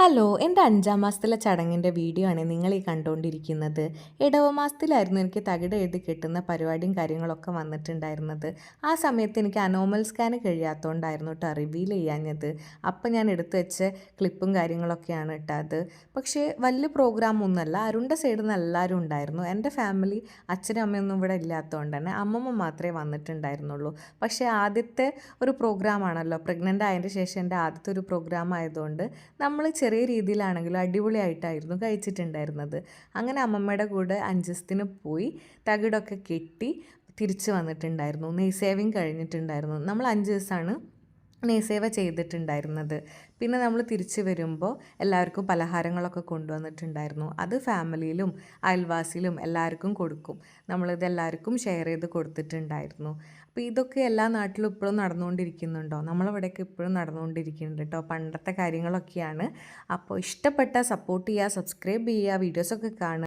Hello എന്റെ അഞ്ചാം മാസത്തിലെ ചടങ്ങിന്റെ വീഡിയോ ആണ് നിങ്ങൾ ഈ കണ്ടുകൊണ്ടിരിക്കുന്നത്. ഇടവ മാസത്തിലായിരുന്നു എനിക്ക് തകിട് എഴുതി കിട്ടുന്ന പരിപാടിയും കാര്യങ്ങളൊക്കെ വന്നിട്ടുണ്ടായിരുന്നത്. ആ സമയത്ത് എനിക്ക് അനോമൽ സ്കാൻ കഴിയാത്തതുകൊണ്ടായിരുന്നു കേട്ടോ റിവീൽ ചെയ്യാഞ്ഞത്. അപ്പം ഞാൻ എടുത്തു വെച്ച ക്ലിപ്പും കാര്യങ്ങളൊക്കെയാണ് ഇട്ടത് പക്ഷേ വലിയ പ്രോഗ്രാം ഒന്നുമല്ല അരുണ്ട സൈഡിൽ നിന്ന് എല്ലാവരും ഉണ്ടായിരുന്നു. എന്റെ ഫാമിലി അച്ഛനും അമ്മയൊന്നും ഇവിടെ ഇല്ലാത്തതുകൊണ്ട് തന്നെ അമ്മമ്മ മാത്രമേ വന്നിട്ടുണ്ടായിരുന്നുള്ളൂ. പക്ഷേ ആദ്യത്തെ ഒരു പ്രോഗ്രാമാണല്ലോ പ്രഗ്നന്റ് ആയതിന്റെ ശേഷം എന്റെ ആദ്യത്തെ ഒരു പ്രോഗ്രാം ആയതുകൊണ്ട് നമ്മൾ രീതിയിലാണെങ്കിലും അടിപൊളിയായിട്ടായിരുന്നു കഴിച്ചിട്ടുണ്ടായിരുന്നത്. അങ്ങനെ അമ്മമ്മയുടെ കൂടെ അഞ്ചസ്തിന് പോയി തകിടൊക്കെ കെട്ടി തിരിച്ച് വന്നിട്ടുണ്ടായിരുന്നു. നെയ് സേവിങ് കഴിഞ്ഞിട്ടുണ്ടായിരുന്നു. നമ്മൾ അഞ്ച് ദിവസമാണ് നെയ്സേവ ചെയ്തിട്ടുണ്ടായിരുന്നത്. പിന്നെ നമ്മൾ തിരിച്ച് വരുമ്പോൾ എല്ലാവർക്കും പലഹാരങ്ങളൊക്കെ കൊണ്ടുവന്നിട്ടുണ്ടായിരുന്നു. അത് ഫാമിലിയിലും അയൽവാസിയിലും എല്ലാവർക്കും കൊടുക്കും. നമ്മളിത് എല്ലാവർക്കും ഷെയർ ചെയ്ത് കൊടുത്തിട്ടുണ്ടായിരുന്നു. അപ്പോൾ ഇതൊക്കെ എല്ലാ നാട്ടിലും ഇപ്പോഴും നടന്നുകൊണ്ടിരിക്കുന്നുണ്ടോ? നമ്മളിവിടെയൊക്കെ ഇപ്പോഴും നടന്നുകൊണ്ടിരിക്കുന്നുണ്ട് കേട്ടോ പണ്ടത്തെ കാര്യങ്ങളൊക്കെയാണ്. അപ്പോൾ ഇഷ്ടപ്പെട്ട സപ്പോർട്ട് ചെയ്യുക സബ്സ്ക്രൈബ് ചെയ്യുക വീഡിയോസൊക്കെ കാണുക.